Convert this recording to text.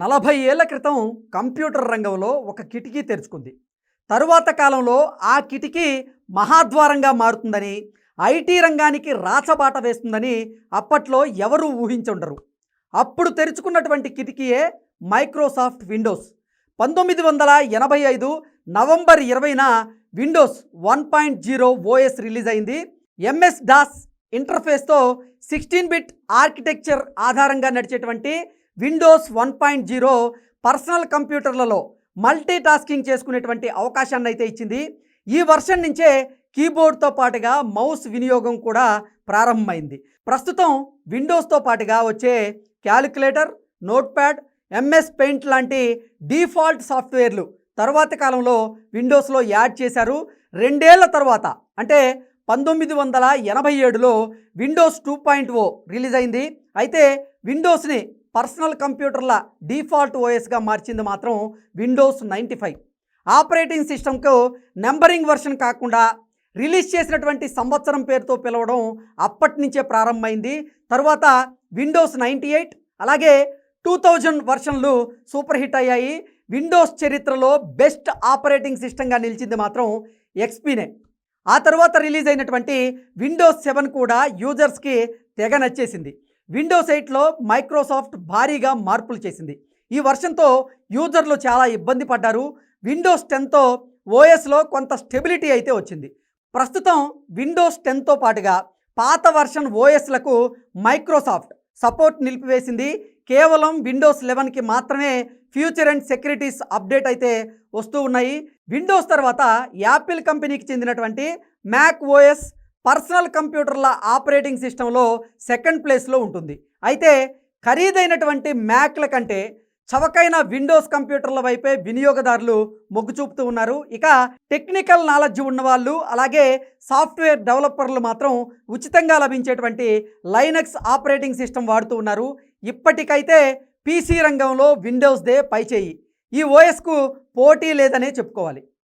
నలభై ఏళ్ళ క్రితం కంప్యూటర్ రంగంలో ఒక కిటికీ తెరుచుకుంది. తరువాత కాలంలో ఆ కిటికీ మహాద్వారంగా మారుతుందని ఐటీ రంగానికి రాచబాట వేస్తుందని అప్పట్లో ఎవరూ ఊహించుండరు. అప్పుడు తెరుచుకున్నటువంటి కిటికీయే మైక్రోసాఫ్ట్ విండోస్. పంతొమ్మిది వందల ఎనభై ఐదు నవంబర్ ఇరవైన Windows one point zero OS release అయింది. ఎంఎస్ డాస్ ఇంటర్ఫేస్తో సిక్స్టీన్ బిట్ ఆర్కిటెక్చర్ ఆధారంగా నడిచేటువంటి Windows one point zero personal కంప్యూటర్లలో multitasking చేసుకునేటువంటి అవకాశాన్ని అయితే ఇచ్చింది. ఈ వర్షన్ నుంచే కీబోర్డ్తో పాటుగా మౌస్ వినియోగం కూడా ప్రారంభమైంది. ప్రస్తుతం విండోస్తో పాటుగా వచ్చే క్యాలిక్యులేటర్ నోట్ప్యాడ్ ఎంఎస్ పెయింట్ లాంటి డిఫాల్ట్ సాఫ్ట్వేర్లు తర్వాత కాలంలో విండోస్లో యాడ్ చేశారు. రెండేళ్ళ తర్వాత అంటే పంతొమ్మిది వందల ఎనభై ఏడులో Windows two point O release అయింది. అయితే విండోస్ని పర్సనల్ కంప్యూటర్ల డిఫాల్ట్ ఓఎస్గా మార్చింది మాత్రం విండోస్ నైంటీ ఫైవ్. ఆపరేటింగ్ సిస్టమ్కు నెంబరింగ్ వర్షన్ కాకుండా రిలీజ్ చేసినటువంటి సంవత్సరం పేరుతో పిలవడం అప్పటి నుంచే ప్రారంభమైంది. తర్వాత విండోస్ నైంటీ ఎయిట్ అలాగే టూ థౌజండ్ వర్షన్లు సూపర్ హిట్ అయ్యాయి. విండోస్ చరిత్రలో బెస్ట్ ఆపరేటింగ్ సిస్టమ్గా నిలిచింది మాత్రం ఎక్స్పీనే. ఆ తర్వాత రిలీజ్ అయినటువంటి విండోస్ సెవెన్ కూడా యూజర్స్కి తెగ నచ్చేసింది. విండోస్ ఎయిట్లో మైక్రోసాఫ్ట్ భారీగా మార్పులు చేసింది. ఈ వర్షంతో యూజర్లు చాలా ఇబ్బంది పడ్డారు. విండోస్ టెన్తో ఓఎస్లో కొంత స్టెబిలిటీ అయితే వచ్చింది. ప్రస్తుతం విండోస్ టెన్తో పాటుగా పాత వర్షన్ ఓఎస్లకు మైక్రోసాఫ్ట్ సపోర్ట్ నిలిపివేసింది. కేవలం విండోస్ లెవెన్కి మాత్రమే ఫ్యూచర్ అండ్ సెక్యూరిటీస్ అప్డేట్ అయితే వస్తూ ఉన్నాయి. విండోస్ తర్వాత యాపిల్ కంపెనీకి చెందినటువంటి మ్యాక్ ఓఎస్ పర్సనల్ కంప్యూటర్ల ఆపరేటింగ్ సిస్టంలో సెకండ్ ప్లేస్లో ఉంటుంది. అయితే ఖరీదైనటువంటి మ్యాక్ల కంటే చవకైన విండోస్ కంప్యూటర్ల వైపే వినియోగదారులు మొగ్గు చూపుతూ ఉన్నారు. ఇక టెక్నికల్ నాలెడ్జ్ ఉన్నవాళ్ళు అలాగే సాఫ్ట్వేర్ డెవలపర్లు మాత్రం ఉచితంగా లభించేటువంటి లైనక్స్ ఆపరేటింగ్ సిస్టమ్ వాడుతూ ఉన్నారు. ఇప్పటికైతే పీసీ రంగంలో విండోస్దే పైచేయి. ఈ ఓఎస్కు పోటీ లేదనే చెప్పుకోవాలి.